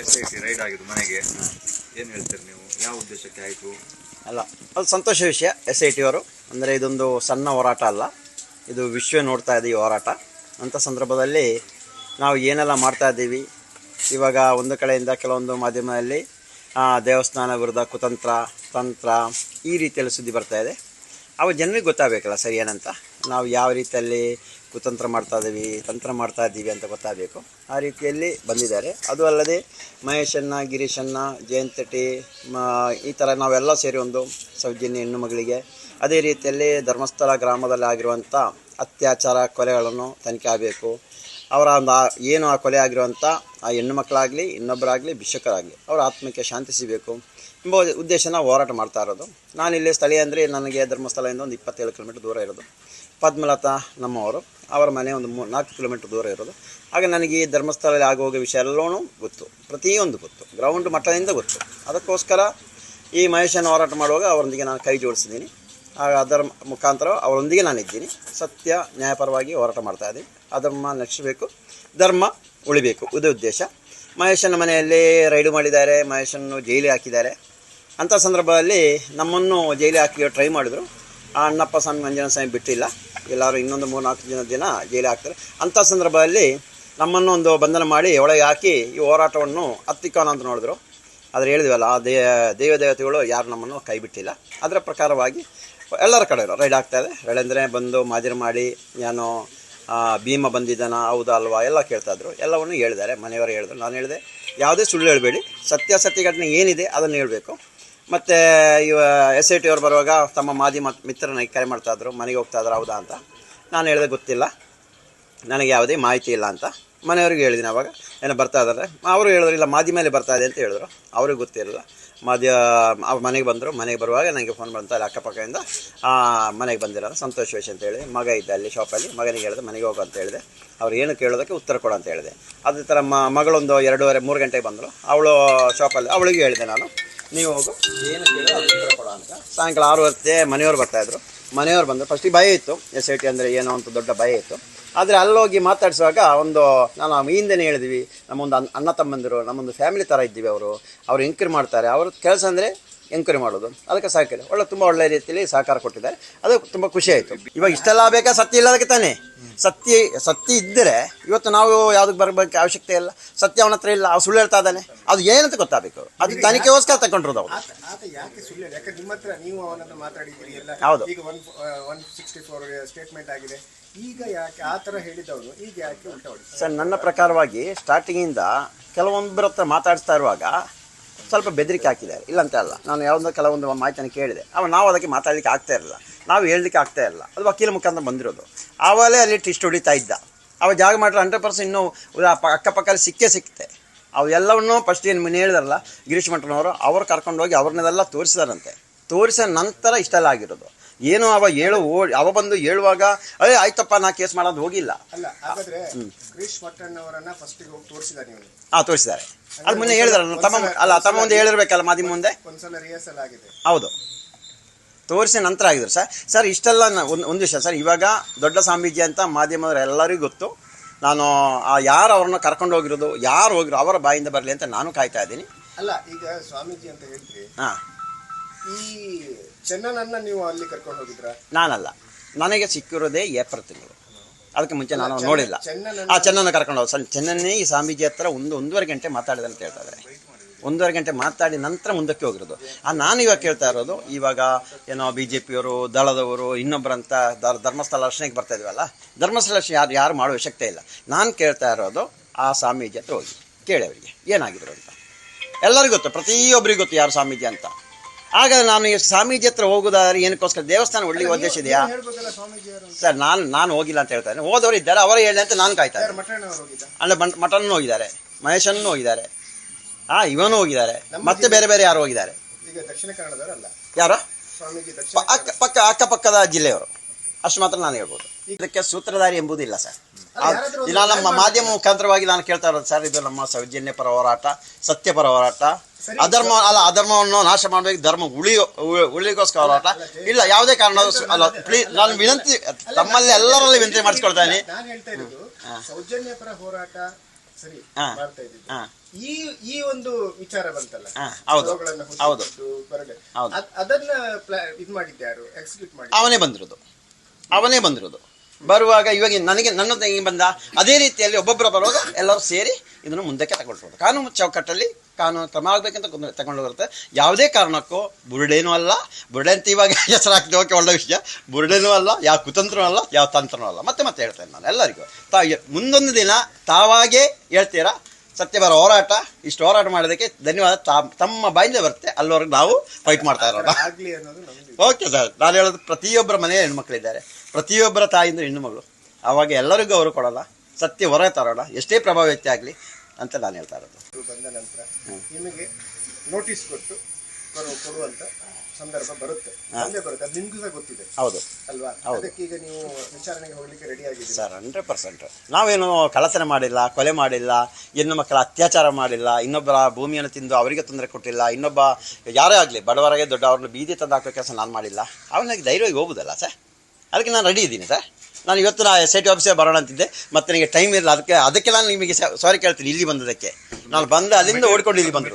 S I T raid ಮನೆಗೆ. ಏನು ಹೇಳ್ತೀರಿ ನೀವು? ಯಾವ ಉದ್ದೇಶಕ್ಕೆ ಆಯಿತು? ಅಲ್ಲ, ಅದು ಸಂತೋಷ ವಿಷಯ, ಎಸ್ ಐ ಟಿ ಅವರು. ಅಂದರೆ ಇದೊಂದು ಸಣ್ಣ ಹೋರಾಟ ಅಲ್ಲ. ಇದು ವಿಶ್ವ ನೋಡ್ತಾ ಇದೆ ಈ ಹೋರಾಟ. ಅಂಥ ಸಂದರ್ಭದಲ್ಲಿ ನಾವು ಏನೆಲ್ಲ ಮಾಡ್ತಾ ಇದ್ದೀವಿ? ಇವಾಗ ಒಂದು ಕಡೆಯಿಂದ ಕೆಲವೊಂದು ಮಾಧ್ಯಮದಲ್ಲಿ ದೇವಸ್ಥಾನ ವಿರುದ್ಧ ಕುತಂತ್ರ, ತಂತ್ರ ಈ ರೀತಿಯಲ್ಲಿ ಸುದ್ದಿ ಬರ್ತಾ ಇದೆ. ಅವು ಜನರಿಗೆ ಗೊತ್ತಾಗಬೇಕಲ್ಲ ಸರಿ ಏನಂತ ನಾವು ಯಾವ ರೀತಿಯಲ್ಲಿ ಕುತಂತ್ರ ಮಾಡ್ತಾ ಇದ್ದೀವಿ, ತಂತ್ರ ಮಾಡ್ತಾ ಇದ್ದೀವಿ ಅಂತ ಗೊತ್ತಾಗಬೇಕು. ಆ ರೀತಿಯಲ್ಲಿ ಬಂದಿದ್ದಾರೆ. ಅದು ಅಲ್ಲದೆ ಮಹೇಶಣ್ಣ ಗಿರೀಶನ್ನ ಜಯಂತಟಿ ಈ ಥರ ನಾವೆಲ್ಲ ಸೇರಿ ಒಂದು ಸೌಜನ್ಯ ಹೆಣ್ಣು ಮಗಳಿಗೆ ಅದೇ ರೀತಿಯಲ್ಲಿ ಧರ್ಮಸ್ಥಳ ಗ್ರಾಮದಲ್ಲಿ ಆಗಿರುವಂಥ ಅತ್ಯಾಚಾರ ಕೊಲೆಗಳನ್ನು ತನಿಖೆ ಆಗಬೇಕು. ಅವರ ಒಂದು ಏನು ಆ ಕೊಲೆ ಆಗಿರುವಂಥ ಆ ಹೆಣ್ಣು ಮಕ್ಕಳಾಗಲಿ, ಇನ್ನೊಬ್ಬರಾಗಲಿ, ಭಿಕ್ಷಕರಾಗಲಿ, ಅವರ ಆತ್ಮಕ್ಕೆ ಶಾಂತಿ ಸಿಗಬೇಕು. ಎಂಬ ಉದ್ದೇಶನ ಹೋರಾಟ ಮಾಡ್ತಾ ಇರೋದು. ನಾನಿಲ್ಲಿ ಸ್ಥಳೀಯ ಅಂದರೆ ನನಗೆ ಧರ್ಮಸ್ಥಳದಿಂದ ಒಂದು ಇಪ್ಪತ್ತೇಳು ಕಿಲೋಮೀಟರ್ ದೂರ ಇರೋದು. ಪದ್ಮಲತಾ ನಮ್ಮವರು, ಅವರ ಮನೆ ಒಂದು ಮೂ ನಾಲ್ಕು ಕಿಲೋಮೀಟರ್ ದೂರ ಇರೋದು. ಆಗ ನನಗೆ ಈ ಧರ್ಮಸ್ಥಳದಲ್ಲಿ ಆಗೋಗೋ ವಿಷಯ ಎಲ್ಲವೂ ಗೊತ್ತು. ಪ್ರತಿಯೊಂದು ಗೊತ್ತು. ಗ್ರೌಂಡ್ ಮಟ್ಟದಿಂದ ಗೊತ್ತು. ಅದಕ್ಕೋಸ್ಕರ ಈ ಮಹೇಶನ ಹೋರಾಟ ಮಾಡುವಾಗ ಅವರೊಂದಿಗೆ ನಾನು ಕೈ ಜೋಡಿಸಿದ್ದೀನಿ. ಆಗ ಅದರ ಮುಖಾಂತರ ಅವರೊಂದಿಗೆ ನಾನು ಇದ್ದೀನಿ ಸತ್ಯ, ನ್ಯಾಯಪರವಾಗಿ ಹೋರಾಟ ಮಾಡ್ತಾ ಇದ್ದೀನಿ. ಅಧರ್ಮ ನಶಿಸಬೇಕು. ಧರ್ಮ ಉಳಿಬೇಕು. ಇದು ಉದ್ದೇಶ. ಮಹೇಶನ ಮನೆಯಲ್ಲಿ ರೈಡು ಮಾಡಿದ್ದಾರೆ. ಮಹೇಶನ್ನು ಜೈಲಿಗೆ ಹಾಕಿದ್ದಾರೆ. ಅಂಥ ಸಂದರ್ಭದಲ್ಲಿ ನಮ್ಮನ್ನು ಜೈಲಿಗೆ ಹಾಕಿ ಟ್ರೈ ಮಾಡಿದ್ರು. ಆ ಅಣ್ಣಪ್ಪ ಸ್ವಾಮಿ ಮಂಜುನಾಥ ಸ್ವಾಮಿ ಬಿಟ್ಟಿಲ್ಲ. ಎಲ್ಲರೂ ಇನ್ನೊಂದು ಮೂರು ನಾಲ್ಕು ದಿನ ದಿನ ಜೈಲಿಗೆ ಹಾಕ್ತಾರೆ. ಅಂಥ ಸಂದರ್ಭದಲ್ಲಿ ನಮ್ಮನ್ನು ಒಂದು ಬಂಧನ ಮಾಡಿ ಒಳಗೆ ಹಾಕಿ ಈ ಹೋರಾಟವನ್ನು ಹತ್ತಿಕ್ಕೋಣ ಅಂತ ನೋಡಿದ್ರು. ಆದರೆ ಹೇಳಿದ್ವಲ್ಲ, ಆ ದೇ, ದೇವ ದೇವತೆಗಳು ಯಾರು ನಮ್ಮನ್ನು ಕೈ ಬಿಟ್ಟಿಲ್ಲ. ಅದರ ಪ್ರಕಾರವಾಗಿ ಎಲ್ಲರ ಕಡೆ ರೈಡ್ ಆಗ್ತಾ ಇದೆ. ರೈಡ್ ಅಂದರೆ ಬಂದು ಮಾಜರ್ ಮಾಡಿ ಏನೋ ಭೀಮ ಬಂದಿದ್ದಾನ, ಹೌದಾ ಅಲ್ವಾ? ಎಲ್ಲ ಕೇಳ್ತಾಯಿದ್ರು ಎಲ್ಲವನ್ನು ಹೇಳಿದ್ದಾರೆ. ಮನೆಯವರು ಹೇಳಿದ್ರು. ನಾನು ಹೇಳಿದೆ, ಯಾವುದೇ ಸುಳ್ಳು ಹೇಳಬೇಡಿ. ಸತ್ಯಾಸತ್ಯ ಘಟನೆ ಏನಿದೆ ಅದನ್ನು ಹೇಳಬೇಕು. ಮತ್ತು ಇವ ಎಸ್ ಐ ಟಿ ಅವ್ರು ಬರುವಾಗ ತಮ್ಮ ಮಾಧ್ಯಮ ಮಿತ್ರನ ಕರೆ ಮಾಡ್ತಾಯಿದ್ರು ಮನೆಗೆ ಹೋಗ್ತಾಯಿದ್ರು ಹೌದಾ ಅಂತ. ನಾನು ಹೇಳಿದೆ, ಗೊತ್ತಿಲ್ಲ. ನನಗೆ ಯಾವುದೇ ಮಾಹಿತಿ ಇಲ್ಲ ಅಂತ. ಮನೆಯವ್ರಿಗೆ ಹೇಳಿದ್ದೀನಿ ಅವಾಗ. ಏನೋ ಬರ್ತಾ ಇದ್ದಾರೆ. ಅವರು ಹೇಳಿದ್ರು, ಇಲ್ಲ ಮಾಧ್ಯಮದಲ್ಲಿ ಬರ್ತಾ ಇದೆ ಅಂತ ಹೇಳಿದ್ರು. ಅವ್ರಿಗೆ ಗೊತ್ತಿರಲಿಲ್ಲ. ಮಾದ್ಯ ಅವ್ರು ಮನೆಗೆ ಬಂದರು. ಮನೆಗೆ ಬರುವಾಗ ನನಗೆ ಫೋನ್ ಬಂತ. ಅಲ್ಲಿ ಅಕ್ಕಪಕ್ಕದಿಂದ ಮನೆಗೆ ಬಂದಿರೋದು ಸಂತೋಷ್ ವೇಷ ಅಂತ ಹೇಳಿ ಮಗ ಇದ್ದ ಅಲ್ಲಿ ಶಾಪಲ್ಲಿ ಮಗನಿಗೆ ಹೇಳಿದೆ, ಮನೆಗೆ ಹೋಗು ಅಂತ ಹೇಳಿದೆ. ಅವ್ರು ಏನು ಕೇಳೋದಕ್ಕೆ ಉತ್ತರ ಕೊಡು ಅಂತ ಹೇಳಿದೆ. ಅದೇ ಥರ ಮಗಳೊಂದು ಎರಡೂವರೆ, ಮೂರು ಗಂಟೆಗೆ ಬಂದರು ಅವಳು ಶಾಪಲ್ಲಿ ಅವಳಿಗೆ ಹೇಳಿದೆ ನಾನು, ನೀವು ಹೋಗು. ಏನು ಕೇಳೋ ಉತ್ತರ ಕೊಡು ಅಂತ. ಸಾಯಂಕಾಲ ಆರು ಹೊತ್ತೆ ಮನೆಯವ್ರು ಬರ್ತಾಯಿದ್ರು ಮನೆಯವ್ರು ಬಂದರು. ಫಸ್ಟಿಗೆ ಭಯ ಇತ್ತು. ಎಸ್ ಐ ಟಿ ಅಂದರೆ ಏನೋ ಅಂತ ದೊಡ್ಡ ಭಯ ಇತ್ತು. ಆದರೆ ಅಲ್ಲೋಗಿ ಮಾತಾಡಿಸುವಾಗ ಒಂದು ನಾನು ಈ ಹಿಂದೆನೇ ಹೇಳಿದ್ವಿ ನಮ್ಮೊಂದು ಒಂದು ಅಣ್ಣ ತಮ್ಮಂದಿರು ನಮ್ಮೊಂದು ಫ್ಯಾಮಿಲಿ ಥರ ಇದ್ದೀವಿ ಅವರು. ಅವರು ಎಂಕ್ವೈರಿ ಮಾಡ್ತಾರೆ. ಅವ್ರ ಕೆಲಸ ಅಂದರೆ ಎಂಕ್ವೈರಿ ಮಾಡೋದು. ಅದಕ್ಕೆ ಸಹಕಾರ. ಒಳ್ಳೆ ತುಂಬ ಒಳ್ಳೆ ರೀತಿಯಲ್ಲಿ ಸಹಕಾರ ಕೊಟ್ಟಿದ್ದಾರೆ. ಅದು ತುಂಬ ಖುಷಿ ಆಯಿತು. ಇವಾಗ ಇಷ್ಟೆಲ್ಲ ಬೇಕಾ? ಸತ್ಯ ಇಲ್ಲದಕ್ಕೆ ತಾನೇ. ಸತ್ಯ ಸತ್ಯ ಇದ್ದರೆ ಇವತ್ತು ನಾವು ಯಾವುದಕ್ಕೆ ಬರಬೇಕು? ಅವಶ್ಯಕತೆ ಇಲ್ಲ. ಸತ್ಯ ಅವನ ಹತ್ರ ಇಲ್ಲ. ಅವ್ನು ಸುಳ್ಳು ಹೇಳ್ತಾ ಇದ್ದಾನೆ. ಅದು ಏನಂತ ಗೊತ್ತಾಗಬೇಕು? ಅದು ತನಿಖೆಗೋಸ್ಕರ ತಗೊಂಡಿರೋದು ಅವ್ರು. ಹೌದು. ಈಗ ಯಾಕೆ ಆ ಥರ ಹೇಳಿದವನು ಈಗ ಯಾಕೆ ಸರ್, ನನ್ನ ಪ್ರಕಾರವಾಗಿ ಸ್ಟಾರ್ಟಿಂಗಿಂದ ಕೆಲವೊಬ್ಬರ ಹತ್ರ ಮಾತಾಡಿಸ್ತಾ ಇರುವಾಗ ಸ್ವಲ್ಪ ಬೆದರಿಕೆ ಹಾಕಿದ್ದಾರೆ. ಇಲ್ಲಂತ ಅಲ್ಲ, ನಾನು ಯಾವುದೋ ಕೆಲವೊಂದು ಮಾಹಿತಿಯನ್ನು ಕೇಳಿದೆ. ಅವ ನಾವು ಅದಕ್ಕೆ ಮಾತಾಡಲಿಕ್ಕೆ ಆಗ್ತಾ ಇರಲಿಲ್ಲ. ನಾವು ಹೇಳಲಿಕ್ಕೆ ಆಗ್ತಾ ಇರಲಿಲ್ಲ. ಅದು ವಕೀಲ ಮುಖಾಂತರ ಬಂದಿರೋದು. ಆವಾಗಲೇ ಅಲ್ಲಿ ಟಿಸ್ಟ್ ಹೊಡಿತಾ ಇದ್ದ. ಅವ ಜಾಗ ಮಾಡಿದ್ರೆ ಹಂಡ್ರೆಡ್ ಪರ್ಸೆಂಟ್ ಇನ್ನೂ ಪ- ಅಕ್ಕಪಕ್ಕದಲ್ಲಿ ಸಿಕ್ಕೇ ಸಿಕ್ತೆ. ಅವೆಲ್ಲವನ್ನೂ ಫಸ್ಟ್ ಏನು ಮುನ್ನ ಹೇಳಿದಾರಲ್ಲ, ಗಿರೀಶ್ ಮಠನವರು, ಅವ್ರು ಕರ್ಕೊಂಡೋಗಿ ಅವ್ರನ್ನೆಲ್ಲ ತೋರಿಸಿದಾರಂತೆ. ತೋರಿಸಿದ ನಂತರ ಇಷ್ಟೆಲ್ಲ ಆಗಿರೋದು. ಏನು ಅವ ಹೇಳು ಅವ ಬಂದು ಹೇಳುವಾಗ ಅಯ್ಯ ಆಯ್ತಪ್ಪ ನಾ ಕೇಸ್ ಮಾಡೋದು ಹೋಗಿಲ್ಲ. ಹಾಂ ತೋರಿಸಿದ್ದಾರೆ. ಅದು ಮುಂದೆ ಹೇಳಿದಾರೆ ತಮ್ಮ ಅಲ್ಲ ತಮ್ಮ ಮುಂದೆ ಹೇಳಿರ್ಬೇಕಲ್ಲ ಮಾದಿ? ಮುಂದೆ ಹೌದು. ತೋರಿಸಿ ನಂತರ ಆಗಿದ್ರು. ಸರ್ ಸರ್ ಇಷ್ಟೆಲ್ಲ ಒಂದು ಒಂದು ವಿಷಯ. ಸರ್ ಇವಾಗ ದೊಡ್ಡ ಸ್ವಾಮೀಜಿ ಅಂತ ಮಾಧ್ಯಮದವ್ರು ಎಲ್ಲರಿಗೂ ಗೊತ್ತು. ನಾನು ಆ ಯಾರು ಅವ್ರನ್ನ ಕರ್ಕೊಂಡು ಹೋಗಿರೋದು ಯಾರು ಹೋಗಿರೋ ಅವರ ಬಾಯಿಂದ ಬರಲಿ ಅಂತ ನಾನು ಕಾಯ್ತಾ ಇದ್ದೀನಿ. ಅಲ್ಲ ಈಗ ಸ್ವಾಮೀಜಿ ಅಂತ ಹೇಳ್ತೀವಿ ಹಾಂ. ಈ ಚೆನ್ನನನ್ನ ನೀವು ಅಲ್ಲಿ ಕರ್ಕೊಂಡು ಹೋಗಿದ್ರ? ನಾನಲ್ಲ. ನನಗೆ ಸಿಕ್ಕಿರೋದೇ ಏಪ್ರಿಲ್ ತಿಂಗಳು. ಅದಕ್ಕೆ ಮುಂಚೆ ನಾನು ನೋಡಿಲ್ಲ. ಆ ಚೆನ್ನನ್ನು ಕರ್ಕೊಂಡು ಹೋಗಿ ಸರ್ ಚೆನ್ನನ್ನೇ ಈ ಸ್ವಾಮೀಜಿ ಹತ್ರ ಒಂದು ಒಂದೂವರೆ ಗಂಟೆ ಮಾತಾಡಿದೆ ಅಂತ ಹೇಳ್ತಾರೆ ಇದ್ದಾರೆ. ಒಂದೂವರೆ ಗಂಟೆ ಮಾತಾಡಿ ನಂತರ ಮುಂದಕ್ಕೆ ಹೋಗಿರೋದು. ಆ ನಾನು ಇವಾಗ ಕೇಳ್ತಾ ಇರೋದು ಇವಾಗ ಏನೋ ಬಿ ಜೆ ಪಿಯವರು ದಳದವರು ಇನ್ನೊಬ್ಬರಂತ ಧರ್ ಧರ್ಮಸ್ಥಳ ರಕ್ಷಣೆಗೆ ಬರ್ತಾ ಇದೀವಲ್ಲ ಧರ್ಮಸ್ಥಳ ರಕ್ಷಣೆ ಯಾರು ಯಾರು ಮಾಡುವ ಅವಶ್ಯಕತೆ ಇಲ್ಲ. ನಾನು ಕೇಳ್ತಾ ಇರೋದು ಆ ಸ್ವಾಮೀಜಿ ಹತ್ರ ಹೋಗಿ ಕೇಳಿ ಅವರಿಗೆ. ಏನಾಗಿದ್ರು ಅಂತ. ಎಲ್ಲರಿಗೂ ಗೊತ್ತು ಪ್ರತಿಯೊಬ್ಬರಿಗೂ ಗೊತ್ತು ಯಾರು ಸ್ವಾಮೀಜಿ ಅಂತ. ಆಗ ನಾನು ಸ್ವಾಮೀಜಿ ಹತ್ರ ಹೋಗೋದಾದ್ರೆ ಏನಕ್ಕೋಸ್ಕರ ದೇವಸ್ಥಾನ ಒಳ್ಳೆ ಉದ್ದೇಶ ಇದೆಯಾ? ಸರ್ ನಾನು ನಾನು ಹೋಗಿಲ್ಲ ಅಂತ ಹೇಳ್ತಾರೆ. ಹೋದವರು ಇದ್ದಾರೆ ಅವರೇ ಹೇಳಿ ಅಂತ ನಾನು ಕಾಯ್ತಾ ಅಲ್ಲ ಮಟನ್ ಹೋಗಿದ್ದಾರೆ ಮಹೇಶನ್ ಹೋಗಿದ್ದಾರೆ. ಆ ಇವನು ಹೋಗಿದ್ದಾರೆ. ಮತ್ತೆ ಬೇರೆ ಬೇರೆ ಯಾರು ಹೋಗಿದ್ದಾರೆ? ಯಾರು? ಅಕ್ಕ ಪಕ್ಕ ಅಕ್ಕಪಕ್ಕದ ಜಿಲ್ಲೆಯವರು. ಅಷ್ಟು ಮಾತ್ರ ನಾನು ಹೇಳ್ಬೋದು. ಇದಕ್ಕೆ ಸೂತ್ರಧಾರಿ ಎಂಬುದಿಲ್ಲ ಸರ್. ಇದು ನಮ್ಮ ಮಾಧ್ಯಮ ಮುಖಾಂತರವಾಗಿ ನಾನು ಕೇಳ್ತಾ ಇರೋದು ಸರ್ ಇದು ನಮ್ಮ ಸೌಜನ್ಯ ಪರ ಹೋರಾಟ ಸತ್ಯಪರ ಹೋರಾಟ. ಅಧರ್ಮ ಅಲ್ಲ ಅಧರ್ಮವನ್ನು ನಾಶ ಮಾಡಬೇಕು ಧರ್ಮ ಉಳಿಯೋ ಉ- ಉಳಿಗೋಸ್ಕರ ಹೋರಾಟ ಇಲ್ಲ ಯಾವುದೇ ಕಾರಣ ಅಲ್ಲ ಪ್ಲೀಸ್ ನಾನು ವಿನಂತಿ ತಮ್ಮಲ್ಲಿ ಎಲ್ಲರಲ್ಲಿ ವಿನಂತಿ ಮಾಡಿಸ್ಕೊಳ್ತಾ ಇದ್ದೀನಿ. ಸೌಜನ್ಯ ಪರ ಹೋರಾಟ ಸರಿ ಮಾಡ್ತಾ ಈ ಈ ಒಂದು ವಿಚಾರ ಬಂತಲ್ಲ ಹೌದು. ಹೌದು. ಅದನ್ನ ಇದು ಎಕ್ಸಿಕ್ಯೂಟ್ ಮಾಡಿ ಅವನೇ ಬಂದಿರೋದು. ಅವನೇ ಬಂದಿರೋದು. ಬರುವಾಗ ಇವಾಗ ನನಗೆ ನನ್ನ ಹೆಂಗೆ ಬಂದ ಅದೇ ರೀತಿಯಲ್ಲಿ ಒಬ್ಬೊಬ್ಬರು ಬರುವಾಗ ಎಲ್ಲರೂ ಸೇರಿ ಇದನ್ನು ಮುಂದಕ್ಕೆ ತಗೊಳ್ಬೋದು. ಕಾನೂನು ಚೌಕಟ್ಟಲ್ಲಿ ಕಾನೂನು ಕ್ರಮ ಆಗಬೇಕಂತ ತಗೊಂಡು ಬರುತ್ತೆ. ಯಾವುದೇ ಕಾರಣಕ್ಕೂ ಬುರುಡೇನೂ ಅಲ್ಲ ಬುರುಡೆ ಅಂತ ಇವಾಗ ಹೆಸರಾಗ್ತದೆ ಓಕೆ ಒಳ್ಳೆ ವಿಷಯ. ಬುರುಡೇನೂ ಅಲ್ಲ ಯಾವ ಕುತಂತ್ರನೂ ಅಲ್ಲ ಯಾವ ತಂತ್ರನೂ ಅಲ್ಲ. ಮತ್ತೆ ಮತ್ತೆ ಹೇಳ್ತೇನೆ ನಾನು ಎಲ್ಲರಿಗೂ. ತಾ ಮುಂದೊಂದು ದಿನ ತಾವಾಗೇ ಹೇಳ್ತೀರಾ? ಸತ್ಯಬರ ಹೋರಾಟ ಇಷ್ಟು ಹೋರಾಟ ಮಾಡೋದಕ್ಕೆ ಧನ್ಯವಾದ. ತಾ- ತಮ್ಮ ಬಾಯಿಂದ ಬರುತ್ತೆ ಅಲ್ಲಿವರೆಗೆ ನಾವು ಫೈಟ್ ಮಾಡ್ತಾ ಇರೋಣ. ಓಕೆ ಸರ್ ನಾನು ಹೇಳೋದು ಪ್ರತಿಯೊಬ್ಬರ ಮನೆಯ ಹೆಣ್ಮಕ್ಳಿದ್ದಾರೆ. ಪ್ರತಿಯೊಬ್ಬರ ತಾಯಿಂದ ಹೆಣ್ಣುಮಗಳು. ಆವಾಗ ಎಲ್ಲರಿಗೂ ಅವರು ಕೊಡೋಲ್ಲ. ಸತ್ಯ ಹೊರ ತರೋಣ. ಎಷ್ಟೇ ಪ್ರಭಾವಿತ ಆಗಲಿ ಅಂತ ನಾನು ಹೇಳ್ತಾ ಇರೋದು. ಬಂದ ನಂತರ ನಿಮಗೆ ನೋಟಿಸ್ ಕೊಟ್ಟು ಕೊಡು ಕೊಡುವಂತ ಸಂದರ್ಭ ಬರುತ್ತೆ. ಬಂದೇ ಬರುತ್ತೆ. ಅದು ನಿಮ್ಗೂ ಸಹ ಗೊತ್ತಿದೆ. ಹೌದು. ಅಲ್ವಾ? ಅದಕ್ಕೆ ಈಗ ನೀವು ವಿಚಾರಣೆಗೆ ಹೋಗ್ಲಿಕ್ಕೆ ರೆಡಿ ಆಗಿದೆ ಸರ್ ಹಂಡ್ರೆಡ್ ಪರ್ಸೆಂಟ್ ನಾವೇನು ಕಳತನ ಮಾಡಿಲ್ಲ ಕೊಲೆ ಮಾಡಿಲ್ಲ ಹೆಣ್ಣು ಮಕ್ಕಳ ಅತ್ಯಾಚಾರ ಮಾಡಿಲ್ಲ ಇನ್ನೊಬ್ಬರ ಭೂಮಿಯನ್ನು ತಿಂದು ಅವರಿಗೆ ತೊಂದರೆ ಕೊಟ್ಟಿಲ್ಲ ಇನ್ನೊಬ್ಬ ಯಾರೇ ಆಗಲಿ ದೊಡ್ಡ ದೊಡ್ಡವ್ರನ್ನ ಬೀದಿ ತಂದು ಹಾಕೋ ಕೆಲಸ ನಾನು ಮಾಡಿಲ್ಲ. ಅವನಿಗೆ ಧೈರ್ಯವಾಗಿ ಹೋಗುದಲ್ಲ ಸರ್. ಅದಕ್ಕೆ ನಾನು ರೆಡಿ ಇದ್ದೀನಿ ಸರ್. ನಾನು ಇವತ್ತು ನಾ ಎಸ್ ಐ ಟಿ ಆಫೀಸೇ ಬರೋಣ ಅಂತಿದ್ದೆ. ಮತ್ತೆ ನನಗೆ ಟೈಮ್ ಇರಲ್ಲ ಅದಕ್ಕೆ ಅದಕ್ಕೆ ನಾನು ನಿಮಗೆ ಸಾರಿ ಕೇಳ್ತೀನಿ. ಇಲ್ಲಿ ಬಂದದಕ್ಕೆ ನಾನು ಬಂದು ಅಲ್ಲಿಂದ ಓಡ್ಕೊಂಡು ಇಲ್ಲಿ ಬಂದು.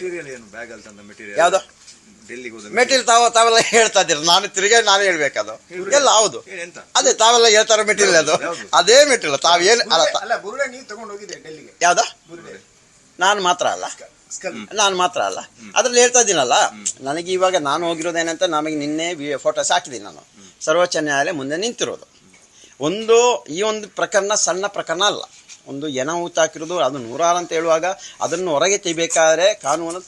ಯಾವುದು? ಮೆಟೀರಿಯಲ್ ತಾವು ತಾವೆಲ್ಲ ಹೇಳ್ತಾ ಇದ್ದೀರ. ನಾನು ತಿರುಗಿ ನಾನೇ ಹೇಳ್ಬೇಕದು ಎಲ್ಲ ಹೌದು. ಅದೇ ತಾವೆಲ್ಲ ಹೇಳ್ತಾರೋ ಮೆಟೀರಿಯಲ್ ಅದು. ಅದೇ ಮೆಟೀರಿಯಲ್ ತಾವೇನು ಯಾವ್ದು? ನಾನು ಮಾತ್ರ ಅಲ್ಲ. ನಾನು ಮಾತ್ರ ಅಲ್ಲ. ಅದ್ರಲ್ಲಿ ಹೇಳ್ತಾ ಇದ್ದೀನಲ್ಲ. ನನಗೆ ಇವಾಗ ನಾನು ಹೋಗಿರೋದೇನಂತ ನಮಗೆ ನಿನ್ನೆ ಫೋಟೋಸ್ ಹಾಕಿದ್ದೀನಿ ನಾನು. ಸರ್ವೋಚ್ಚ ನ್ಯಾಯಾಲಯ ಮುಂದೆ ನಿಂತಿರೋದು. ಒಂದು ಈ ಒಂದು ಪ್ರಕರಣ ಸಣ್ಣ ಪ್ರಕರಣ ಅಲ್ಲ. ಒಂದು ಎನ ಊತಾಕಿರೋದು ಅದು ನೂರಾರು ಅಂತ ಹೇಳುವಾಗ ಅದನ್ನು ಹೊರಗೆ ತೆಗಿಬೇಕಾದ್ರೆ ಕಾನೂನು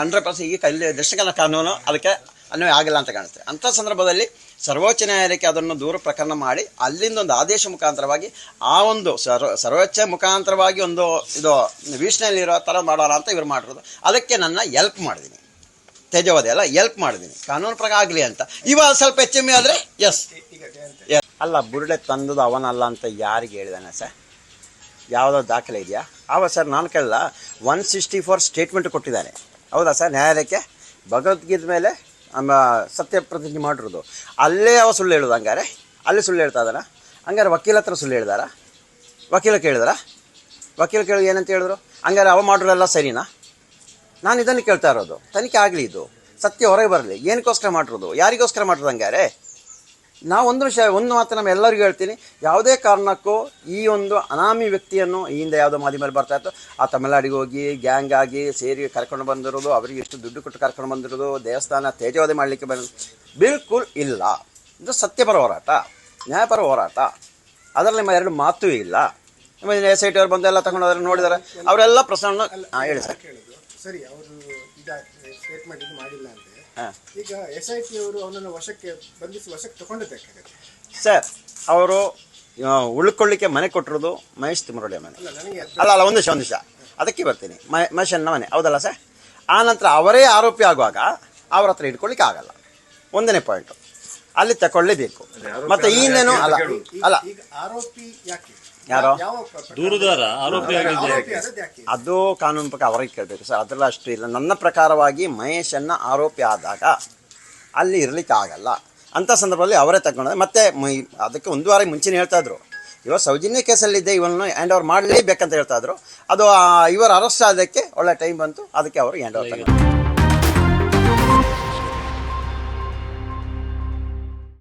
ಹಂಡ್ರೆಡ್ ಪರ್ಸೆಂಟ್ ಈಗ ಕಲ್ಲಿ ದರ್ಶಕನ ಕಾನೂನು ಅದಕ್ಕೆ ಅನ್ವಯ ಆಗಿಲ್ಲ ಅಂತ ಕಾಣುತ್ತೆ. ಅಂಥ ಸಂದರ್ಭದಲ್ಲಿ ಸರ್ವೋಚ್ಚ ನ್ಯಾಯಾಲಯಕ್ಕೆ ಅದನ್ನು ದೂರ ಪ್ರಕರಣ ಮಾಡಿ ಅಲ್ಲಿಂದ ಒಂದು ಆದೇಶ ಮುಖಾಂತರವಾಗಿ ಆ ಒಂದು ಸರ್ವ ಸರ್ವೋಚ್ಚ ಮುಖಾಂತರವಾಗಿ ಒಂದು ಇದು ವೀಕ್ಷಣೆಯಲ್ಲಿರೋ ಥರ ಮಾಡೋಣ ಅಂತ ಇವರು ಮಾಡಿರೋದು. ಅದಕ್ಕೆ ನನ್ನ ಹೆಲ್ಪ್ ಮಾಡಿದ್ದೀನಿ. ತೇಜವಾದಿ ಅಲ್ಲ ಎಲ್ಪ್ ಮಾಡಿದ್ದೀನಿ. ಕಾನೂನು ಪ್ರಕಾರ ಆಗಲಿ ಅಂತ. ಇವಾಗ ಸ್ವಲ್ಪ ಹೆಚ್ಚು ಆದರೆ ಎಸ್ ಅಲ್ಲ, ಬುರುಡೆ ತಂದದ್ದು ಅವನಲ್ಲ ಅಂತ ಯಾರಿಗೆ ಹೇಳಿದಾನೆ ಸರ್? ಯಾವುದೋ ದಾಖಲೆ ಇದೆಯಾ? ಅವ ಸರ್, ನಾನು ಕೇಳಲ್ಲ. ಒನ್ ಸಿಕ್ಸ್ಟಿ ಫೋರ್ ಸ್ಟೇಟ್ಮೆಂಟ್ ಕೊಟ್ಟಿದ್ದಾನೆ ಹೌದಾ ಸರ್, ನ್ಯಾಯಾಲಯಕ್ಕೆ? ಭಗವದ್ಗೀತೆ ಮೇಲೆ ಸತ್ಯ ಪ್ರತಿಜ್ಞೆ ಮಾಡಿರೋದು. ಅಲ್ಲೇ ಅವ ಸುಳ್ಳು ಹೇಳೋದು ಹಂಗಾರೆ? ಅಲ್ಲಿ ಸುಳ್ಳು ಹೇಳ್ತಾ ಇದ್ದಾನ? ಹಂಗಾರೆ ವಕೀಲ ಹತ್ರ ಸುಳ್ಳು ಹೇಳಿದಾರ? ವಕೀಲ ಕೇಳಿದಾರ? ವಕೀಲ ಕೇಳಿ ಏನಂತ ಹೇಳಿದ್ರು? ಹಂಗಾರೆ ಅವ ಮಾಡಿರೋಲ್ಲ ಸರಿನಾ? ನಾನು ಇದನ್ನು ಕೇಳ್ತಾ ಇರೋದು. ತನಿಖೆ ಆಗಲಿ ಇದು. ಸತ್ಯ ಹೊರಗೆ ಬರಲಿ. ಏನಕ್ಕೋಸ್ಕರ ಮಾಡಿರೋದು? ಯಾರಿಗೋಸ್ಕರ ಮಾಡಿರೋದು ಹಂಗಾರೆ ನಾವು ಒಂದು ವಿಷಯ ಒಂದು ಮಾತು ನಮ್ಮ ಎಲ್ಲರಿಗೂ ಹೇಳ್ತೀನಿ. ಯಾವುದೇ ಕಾರಣಕ್ಕೂ ಈ ಒಂದು ಅನಾಮಿ ವ್ಯಕ್ತಿಯನ್ನು ಈ ಹಿಂದೆ ಯಾವುದೋ ಮಾಧ್ಯಮದಲ್ಲಿ ಬರ್ತಾ ಇತ್ತು. ಆ ತಮಿಳ್ನಾಡಿಗೆ ಹೋಗಿ ಗ್ಯಾಂಗ್ ಆಗಿ ಸೇರಿ ಕರ್ಕೊಂಡು ಬಂದಿರೋದು, ಅವರಿಗೆ ಎಷ್ಟು ದುಡ್ಡು ಕೊಟ್ಟು ಕರ್ಕೊಂಡು ಬಂದಿರೋದು, ದೇವಸ್ಥಾನ ತೇಜವಾದಿ ಮಾಡಲಿಕ್ಕೆ ಬಂದ ಬಿಲ್ಕುಲ್ ಇಲ್ಲ. ಇದು ಸತ್ಯಪರ ಹೋರಾಟ, ನ್ಯಾಯಪರ ಹೋರಾಟ. ಅದರಲ್ಲಿ ನಿಮ್ಮ ಎರಡು ಮಾತೂ ಇಲ್ಲ. ಎಸ್ ಐ ಟಿ ಅವ್ರು ಬಂದೆಲ್ಲ ಎಲ್ಲ ತಗೊಂಡು ಹೋದ್ರೆ ನೋಡಿದಾರೆ. ಅವರೆಲ್ಲ ಪ್ರಸನ್ನ ಹೇಳಿ ಸರ್. ಸರಿ ಅವರು ಇದ ಸ್ಟೇಟ್ಮೆಂಟ್ ಇದು ಮಾಡಿಲ್ಲ ಅಂದ್ರೆ ಹಾಂ. ಈಗ ಎಸ್ ಐ ಟಿ ಅವರು ಅವನನ್ನು ವಶಕ್ಕೆ ಬಂಧಿಸಿ ವಶಕ್ಕೆ ತಗೊಂಡಬೇಕಾಗತ್ತೆ ಸರ್ ಅವರು ಉಳ್ಕೊಳ್ಳಿಕ್ಕೆ ಮನೆ ಕೊಟ್ಟಿರೋದು ಮಹೇಶ್ ತಿಮರೋಡಿಯ ಮನೆ. ಅಲ್ಲ ನನಗೆ ಅಲ್ಲ ಅಲ್ಲ ಒಂದು ನಿಮಿಷ ಒಂದು ನಿಮಿಷ. ಅದಕ್ಕೆ ಬರ್ತೀನಿ. ಮಹೇಶನ್ನ ಮನೆ. ಹೌದಲ್ಲ ಸರ್? ಆ ನಂತರ ಅವರೇ ಆರೋಪಿ ಆಗುವಾಗ ಅವ್ರ ಹತ್ರ ಇಟ್ಕೊಳ್ಳಿಕ್ಕೆ ಆಗಲ್ಲ. ಒಂದನೇ ಪಾಯಿಂಟು ಅಲ್ಲಿ ತಗೊಳ್ಳೇಬೇಕು ಮತ್ತೆ ಈ ಹಿಂದೆನೂ ಅಲ್ಲ. ಅಲ್ಲ. ಈಗ ಆರೋಪಿ ಯಾಕೆ? ಯಾರು? ದೂರುದಾರ ಅದು ಕಾನೂನು ಪ್ರಕಾರ ಅವರಿಗೆ ಕೇಳಬೇಕು ಸರ್ ಅದೆಲ್ಲ ಅಷ್ಟು ಇಲ್ಲ. ನನ್ನ ಪ್ರಕಾರವಾಗಿ ಮಹೇಶನ್ನ ಆರೋಪಿ ಆದಾಗ ಅಲ್ಲಿ ಇರಲಿಕ್ಕೆ ಆಗಲ್ಲ. ಅಂಥ ಸಂದರ್ಭದಲ್ಲಿ ಅವರೇ ತಗೊಂಡ್ರೆ ಮತ್ತೆ ಮ- ಅದಕ್ಕೆ ಒಂದು ವಾರ ಮುಂಚೆನೇ ಹೇಳ್ತಾ ಇದ್ರು. ಇವಾಗ ಸೌಜನ್ಯ ಕೇಸಲ್ಲಿದ್ದೆ ಇವನ್ನ ಹ್ಯಾಂಡ್ ಓವರ್ ಮಾಡಲೇಬೇಕಂತ ಹೇಳ್ತಾ ಇದ್ರು. ಅದು ಆ, ಇವರು ಅರೆಸ್ಟ್ ಆದಕ್ಕೆ ಒಳ್ಳೆ ಟೈಮ್ ಬಂತು ಅದಕ್ಕೆ ಅವರು ಹ್ಯಾಂಡ್ ಓವರ್ ತಗೊಂಡು